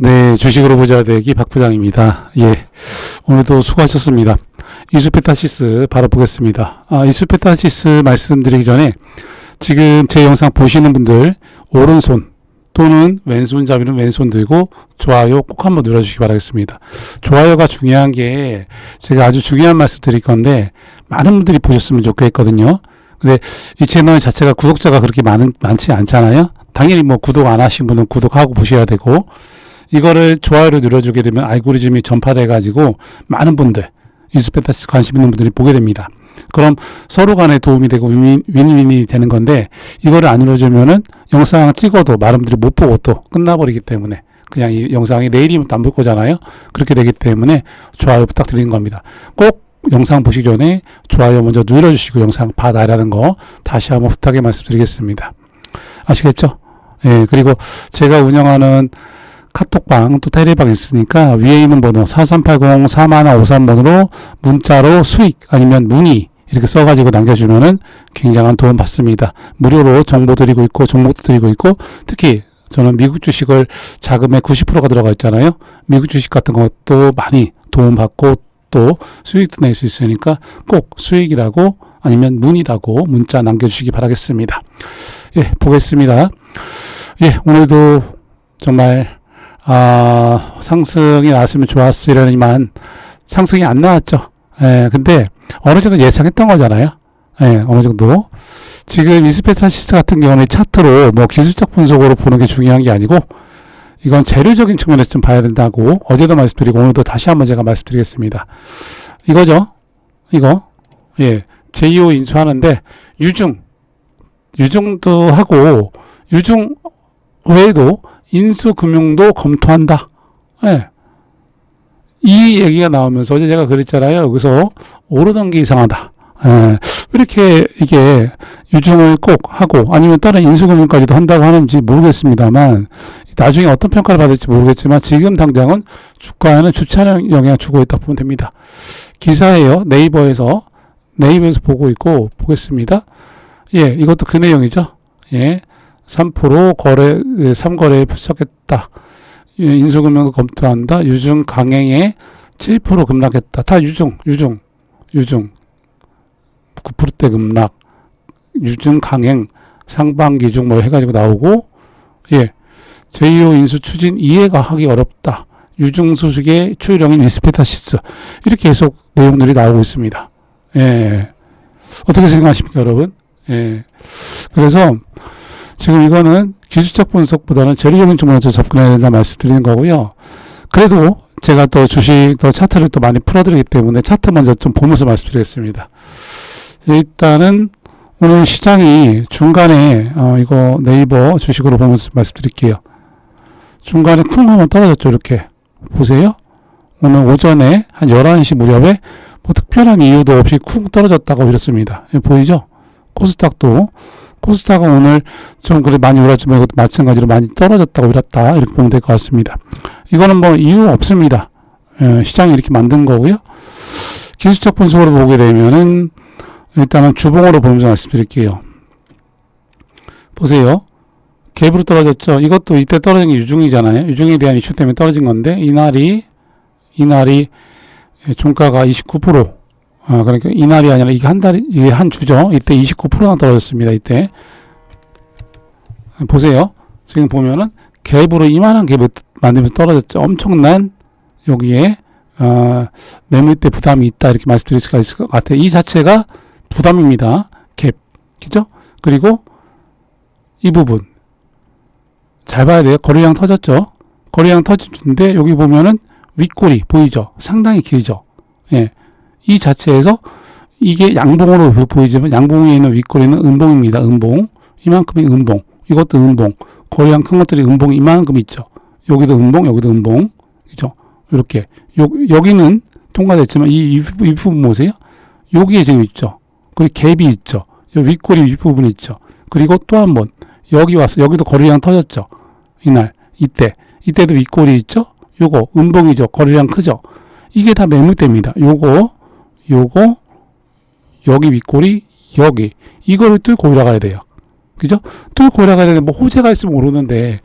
네, 주식으로 부자 되기 박 부장입니다. 예. 오늘도 수고하셨습니다. 이수페타시스 바로 보겠습니다. 아, 이수페타시스 말씀드리기 전에 지금 제 영상 보시는 분들 오른손 또는 왼손잡이는 왼손 들고 좋아요 꼭 한번 눌러주시기 바라겠습니다. 좋아요가 중요한 게 제가 아주 중요한 말씀 드릴 건데 많은 분들이 보셨으면 좋겠거든요. 근데 이 채널 자체가 구독자가 그렇게 많은, 많지 않잖아요. 당연히 뭐 구독 안 하신 분은 구독하고 보셔야 되고 이거를 좋아요를 눌러주게 되면 알고리즘이 전파돼 가지고 많은 분들 이스페타스 관심 있는 분들이 보게 됩니다. 그럼 서로 간에 도움이 되고 윈- 윈윈이 되는 건데 이거를 안 눌러주면은 영상 찍어도 많은 분들이 못 보고 또 끝나버리기 때문에 그냥 이 영상이 내일이면 또안볼 거잖아요. 그렇게 되기 때문에 좋아요 부탁드리는 겁니다. 꼭 영상 보시기 전에 좋아요 먼저 눌러주시고 영상 봐달라는 거 다시 한번 부탁의 말씀드리겠습니다. 아시겠죠? 예, 그리고 제가 운영하는 카톡방 또 테레방 있으니까 위에 있는 번호 4380 4153번으로 문자로 수익 아니면 문의 이렇게 써가지고 남겨주면은 굉장한 도움 받습니다. 무료로 정보 드리고 있고 정보도 드리고 있고 특히 저는 미국 주식을 자금의 90%가 들어가 있잖아요. 미국 주식 같은 것도 많이 도움 받고 또 수익도 낼 수 있으니까 꼭 수익이라고 아니면 문의라고 문자 남겨주시기 바라겠습니다. 예, 보겠습니다. 예, 오늘도 정말 아, 상승이 나왔으면 좋았으려니만 상승이 안 나왔죠. 예, 근데 어느 정도 예상했던 거잖아요. 예, 어느 정도. 지금 이스페사시스 같은 경우는 차트로 뭐 기술적 분석으로 보는 게 중요한 게 아니고 이건 재료적인 측면에서 좀 봐야 된다고 어제도 말씀드리고 오늘도 다시 한번 제가 말씀드리겠습니다. 이거죠. 이거. 예. 제2호 인수하는데 유중 유중도 하고 유중 외에도 인수금융도 검토한다. 예. 이 얘기가 나오면서 어제 제가 그랬잖아요. 여기서 오르던 게 이상하다. 예. 왜 이렇게 이게 유중을 꼭 하고 아니면 다른 인수금융까지도 한다고 하는지 모르겠습니다만 나중에 어떤 평가를 받을지 모르겠지만 지금 당장은 주가에는 주차는 영향 주고 있다 보면 됩니다. 기사예요. 네이버에서 네이버에서 보고 있고 보겠습니다. 예, 이것도 그 내용이죠. 예. 3% 거래, 3거래에 출석했다. 예, 인수금융도 검토한다. 유중 강행에 7% 급락했다. 다 유중, 유중, 유중. 9%대 급락, 유중 강행, 상반기 중 뭐 해가지고 나오고, 예. 제2호 인수 추진 이해가 하기 어렵다. 유중 수식의 추유령인 리스페타시스. 이렇게 계속 내용들이 나오고 있습니다. 예. 어떻게 생각하십니까, 여러분? 예. 그래서 지금 이거는 기술적 분석보다는 재료적인 측면에서 접근해야 된다 말씀드리는 거고요. 그래도 제가 또 주식 또 차트를 또 많이 풀어드리기 때문에 차트 먼저 좀 보면서 말씀드리겠습니다. 일단은 오늘 시장이 중간에 어 이거 네이버 주식으로 보면서 말씀드릴게요. 중간에 쿵 하면 떨어졌죠. 이렇게 보세요. 오늘 오전에 한 11시 무렵에 뭐 특별한 이유도 없이 쿵 떨어졌다고 이랬습니다. 예, 보이죠? 코스닥도 코스닥은 오늘 좀 그래 많이 올랐지만 이것도 마찬가지로 많이 떨어졌다고 이랬다 이렇게 보면 될 것 같습니다. 이거는 뭐 이유 없습니다. 예, 시장이 이렇게 만든 거고요. 기술적 분석으로 보게 되면은 일단은 주봉으로 보면서 말씀드릴게요. 보세요. 갭으로 떨어졌죠. 이것도 이때 떨어진 게 유중이잖아요. 유중에 대한 이슈 때문에 떨어진 건데 이날이 이날이 종가가 29% 아, 그러니까 이날이 아니라 이게 한 달이, 이게 한 주죠. 이때 29%나 떨어졌습니다. 이때. 보세요. 지금 보면은 갭으로 이만한 갭을 만들면서 떨어졌죠. 엄청난 여기에, 어, 매물대 부담이 있다. 이렇게 말씀드릴 수가 있을 것 같아요. 이 자체가 부담입니다. 갭. 그죠? 그리고 이 부분. 잘 봐야 돼요. 거래량 터졌죠. 거래량 터진데 여기 보면은 윗꼬리 보이죠? 상당히 길죠. 예. 이 자체에서 이게 양봉으로 보- 보이지만 양봉에 있는 윗꼬리는 음봉입니다. 음봉. 이만큼이 음봉. 이것도 음봉. 거래량 큰 것들이 음봉이 이만큼 있죠. 여기도 음봉, 여기도 음봉. 그죠? 이렇게. 요, 여기는 통과됐지만 이, 이, 부- 이 부분 보세요. 여기에 지금 있죠. 그리고 갭이 있죠. 요 윗꼬리 윗부분 있죠. 그리고 또 한 번. 여기 와서 여기도 거래량 터졌죠. 이날. 이때. 이때도 윗꼬리 있죠. 요거 음봉이죠. 거래량 크죠. 이게 다 매물대입니다. 요거 요거 여기 윗골이 여기 이거를 뚫고 올라가야 돼요. 그죠? 뚫고 올라가야 되는데 뭐 호재가 있으면 오르는데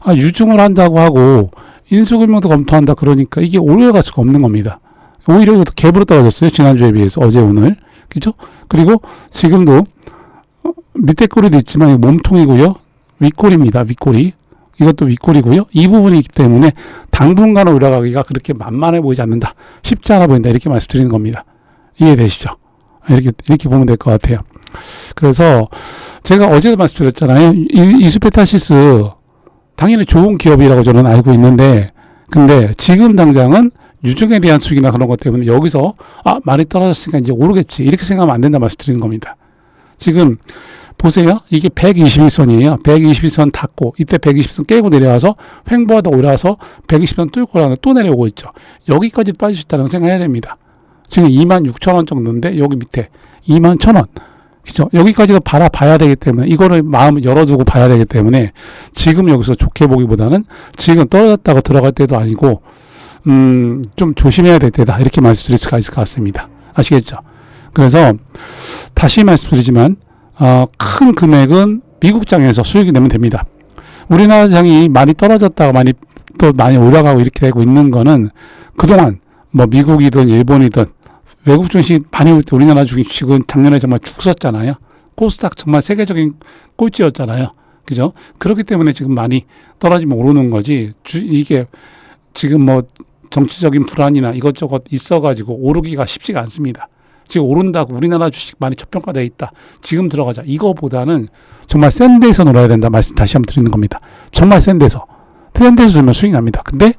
아 유중을 한다고 하고 인수금융도 검토한다 그러니까 이게 올라갈 수가 없는 겁니다. 오히려 이것도 갭으로 떨어졌어요. 지난주에 비해서 어제 오늘. 그죠? 그리고 지금도 어, 밑에 꼬리도 있지만 몸통이고요. 윗꼬리입니다. 윗꼬리. 이것도 윗꼬리고요. 이 부분이기 때문에 당분간 올라가기가 그렇게 만만해 보이지 않는다. 쉽지 않아 보인다. 이렇게 말씀드리는 겁니다. 이해되시죠? 이렇게 이렇게 보면 될 것 같아요. 그래서 제가 어제도 말씀드렸잖아요. 이- 이수페타시스 당연히 좋은 기업이라고 저는 알고 있는데 근데 지금 당장은 유증에 대한 수익이나 그런 것 때문에 여기서 아 많이 떨어졌으니까 이제 오르겠지 이렇게 생각하면 안 된다 말씀드리는 겁니다. 지금 보세요. 이게 121선이에요. 121선 닫고 이때 120선 깨고 내려와서 횡보하다 올라와서 120선 뚫고 나서 또 내려오고 있죠. 여기까지 빠질 수 있다는 생각해야 됩니다. 지금 2만 6천 원 정도인데 여기 밑에 2만 천 원. 그죠? 여기까지도 바라봐야 되기 때문에 이거를 마음을 열어두고 봐야 되기 때문에 지금 여기서 좋게 보기보다는 지금 떨어졌다고 들어갈 때도 아니고 음, 좀 조심해야 될 때다 이렇게 말씀드릴 수가 있을 것 같습니다. 아시겠죠? 그래서 다시 말씀드리지만 어, 큰 금액은 미국 장에서 수익이 내면 됩니다. 우리나라 장이 많이 떨어졌다가 많이 또 많이 올라가고 이렇게 되고 있는 거는 그동안 뭐 미국이든 일본이든 외국 주식 많이 올 때 우리나라 주식은 작년에 정말 죽었잖아요. 코스닥 정말 세계적인 꼴찌였잖아요. 그죠? 그렇기 때문에 지금 많이 떨어지면 오르는 거지. 주, 이게 지금 뭐 정치적인 불안이나 이것저것 있어가지고 오르기가 쉽지가 않습니다. 지금 오른다고 우리나라 주식 많이 저평가되어 있다. 지금 들어가자. 이거보다는 정말 센 데에서 놀아야 된다. 말씀 다시 한번 드리는 겁니다. 정말 센 데서. 센 데서 주면 수익 납니다. 근데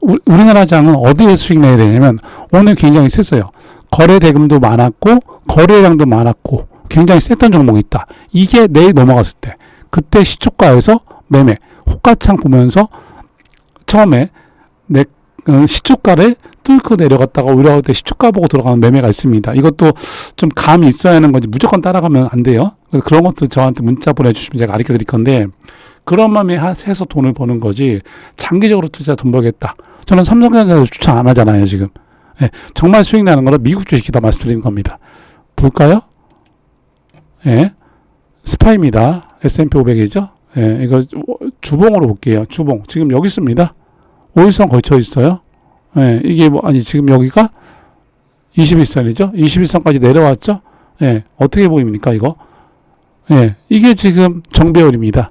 우- 우리나라 장은 어디에 수익 내야 되냐면 오늘 굉장히 셌어요. 거래 대금도 많았고 거래량도 많았고 굉장히 셌던 종목이 있다. 이게 내일 넘어갔을 때 그때 시초가에서 매매 호가창 보면서 처음에 내 어, 시초가를 뚫고 내려갔다가 올라올 때 시초가 보고 들어가는 매매가 있습니다. 이것도 좀 감이 있어야 하는 거지 무조건 따라가면 안 돼요. 그래서 그런 것도 저한테 문자 보내주시면 제가 가르쳐 드릴 건데 그런 마음에 하- 해서 돈을 버는 거지 장기적으로 투자 돈 벌겠다. 저는 삼성전자 추천 안 하잖아요 지금. 예, 정말 수익 나는 거는 미국 주식이다 말씀드리는 겁니다. 볼까요? 예, 스파입니다. S&P 500이죠. 예, 이거 주봉으로 볼게요. 주봉 지금 여기 있습니다. 5일선 걸쳐 있어요. 예, 이게 뭐 아니 지금 여기가 21선이죠. 21선까지 내려왔죠. 예, 어떻게 보입니까 이거? 예, 이게 지금 정배열입니다.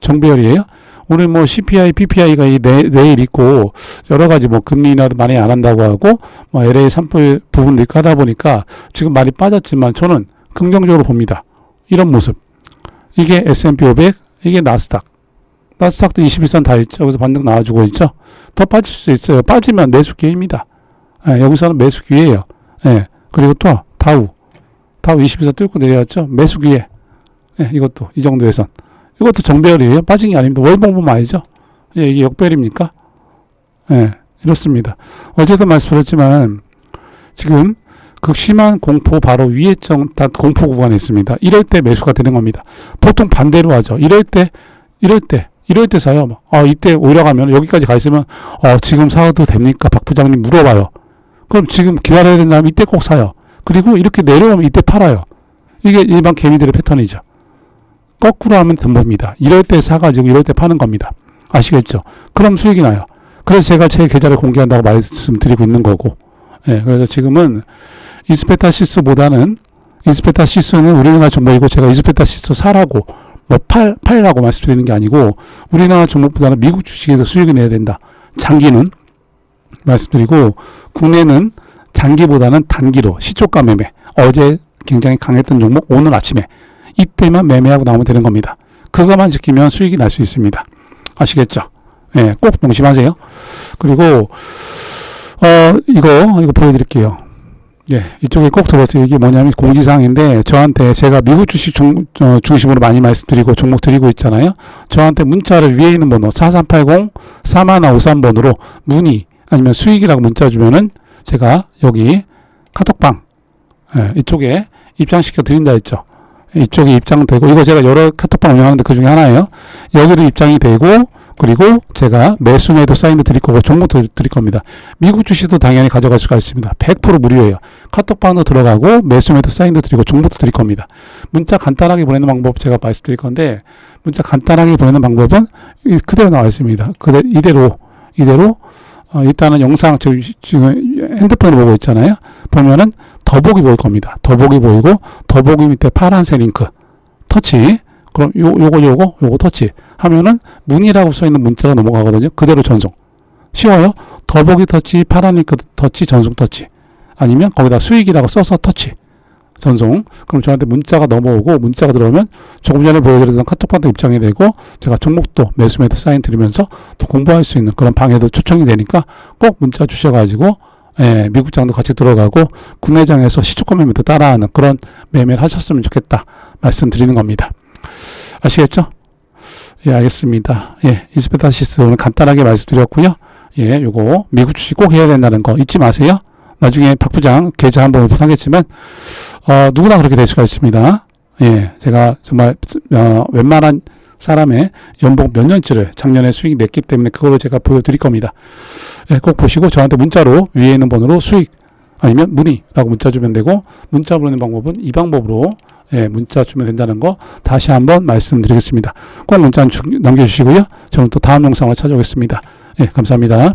정배열이에요. 오늘 뭐 CPI, PPI가 이 내, 내일 있고 여러 가지 뭐 금리 인하도 많이 안 한다고 하고 뭐 LA 산불 부분도 있고 하다 보니까 지금 많이 빠졌지만 저는 긍정적으로 봅니다. 이런 모습. 이게 S&P 500, 이게 나스닥. 나스닥도 21선 다 있죠. 여기서 반등 나와주고 있죠. 더 빠질 수 있어요. 빠지면 매수 기회입니다. 예, 여기서는 매수 기회예요. 예, 그리고 또 다우. 다우 21선 뚫고 내려왔죠. 매수 기회. 예, 이것도 이 정도에선. 이것도 정배열이에요. 빠진 게 아닙니다. 월봉 보면 알죠? 예, 이게 역배열입니까? 예, 이렇습니다. 어제도 말씀드렸지만 지금 극심한 공포 바로 위에 정, 다 공포 구간에 있습니다. 이럴 때 매수가 되는 겁니다. 보통 반대로 하죠. 이럴 때, 이럴 때, 이럴 때 사요. 아, 이때 올라가면 여기까지 가 있으면 어, 지금 사도 됩니까? 박 부장님 물어봐요. 그럼 지금 기다려야 된다면 이때 꼭 사요. 그리고 이렇게 내려오면 이때 팔아요. 이게 일반 개미들의 패턴이죠. 거꾸로 하면 덤봅니다. 이럴 때 사가지고 이럴 때 파는 겁니다. 아시겠죠? 그럼 수익이 나요. 그래서 제가 제 계좌를 공개한다고 말씀드리고 있는 거고. 예, 그래서 지금은 이스페타시스보다는 이스페타시스는 우리나라 종목이고 제가 이스페타시스 사라고 뭐 팔, 팔라고 말씀드리는 게 아니고 우리나라 종목보다는 미국 주식에서 수익을 내야 된다. 장기는 말씀드리고 국내는 장기보다는 단기로 시초가 매매 어제 굉장히 강했던 종목 오늘 아침에 이때만 매매하고 나오면 되는 겁니다. 그것만 지키면 수익이 날 수 있습니다. 아시겠죠? 예, 꼭 명심하세요. 그리고 어 이거 이거 보여드릴게요. 예, 이쪽에 꼭 들어보세요. 이게 뭐냐면 공지사항인데 저한테 제가 미국 주식 중, 어, 중심으로 많이 말씀드리고 종목 드리고 있잖아요. 저한테 문자를 위에 있는 번호 4380 4153번으로 문의 아니면 수익이라고 문자 주면은 제가 여기 카톡방 예, 이쪽에 입장시켜 드린다 했죠. 이쪽에 입장되고 이거 제가 여러 카톡방 운영하는데 그 중에 하나예요. 여기도 입장이 되고 그리고 제가 매수 매도 사인도 드릴 거고 종목도 드릴 겁니다. 미국 주식도 당연히 가져갈 수가 있습니다. 100% 무료예요. 카톡방도 들어가고 매수 매도 사인도 드리고 종목도 드릴 겁니다. 문자 간단하게 보내는 방법 제가 말씀드릴 건데 문자 간단하게 보내는 방법은 이- 그대로 나와 있습니다. 그대, 이대로 이대로 어, 일단은 영상 저 지금 핸드폰을 보고 있잖아요. 보면은 더보기 보일 겁니다. 더보기 보이고 더보기 밑에 파란색 링크 터치. 그럼 요 요거 요거 요거 터치 하면은 문이라고 써 있는 문자가 넘어가거든요. 그대로 전송. 쉬워요. 더보기 터치, 파란 링크 터치, 전송 터치. 아니면 거기다 수익이라고 써서 터치. 전송. 그럼 저한테 문자가 넘어오고 문자가 들어오면 조금 전에 보여드렸던 카톡방도 입장이 되고 제가 종목도 매수매도 사인 드리면서 또 공부할 수 있는 그런 방에도 초청이 되니까 꼭 문자 주셔가지고 예, 미국장도 같이 들어가고 국내장에서 시초가 매매도 따라하는 그런 매매를 하셨으면 좋겠다 말씀드리는 겁니다. 아시겠죠? 예, 알겠습니다. 예, 이스페타시스 오늘 간단하게 말씀드렸고요. 예, 요거 미국 주식 꼭 해야 된다는 거 잊지 마세요. 나중에 박 부장 계좌 한번 오픈하겠지만 어, 누구나 그렇게 될 수가 있습니다. 예, 제가 정말 어, 웬만한 사람의 연봉 몇 년치를 작년에 수익 냈기 때문에 그거를 제가 보여드릴 겁니다. 예, 꼭 보시고 저한테 문자로 위에 있는 번호로 수익 아니면 문의라고 문자 주면 되고 문자 보내는 방법은 이 방법으로 예, 문자 주면 된다는 거 다시 한번 말씀드리겠습니다. 꼭 문자 주- 남겨주시고요. 저는 또 다음 영상으로 찾아오겠습니다. 예, 감사합니다.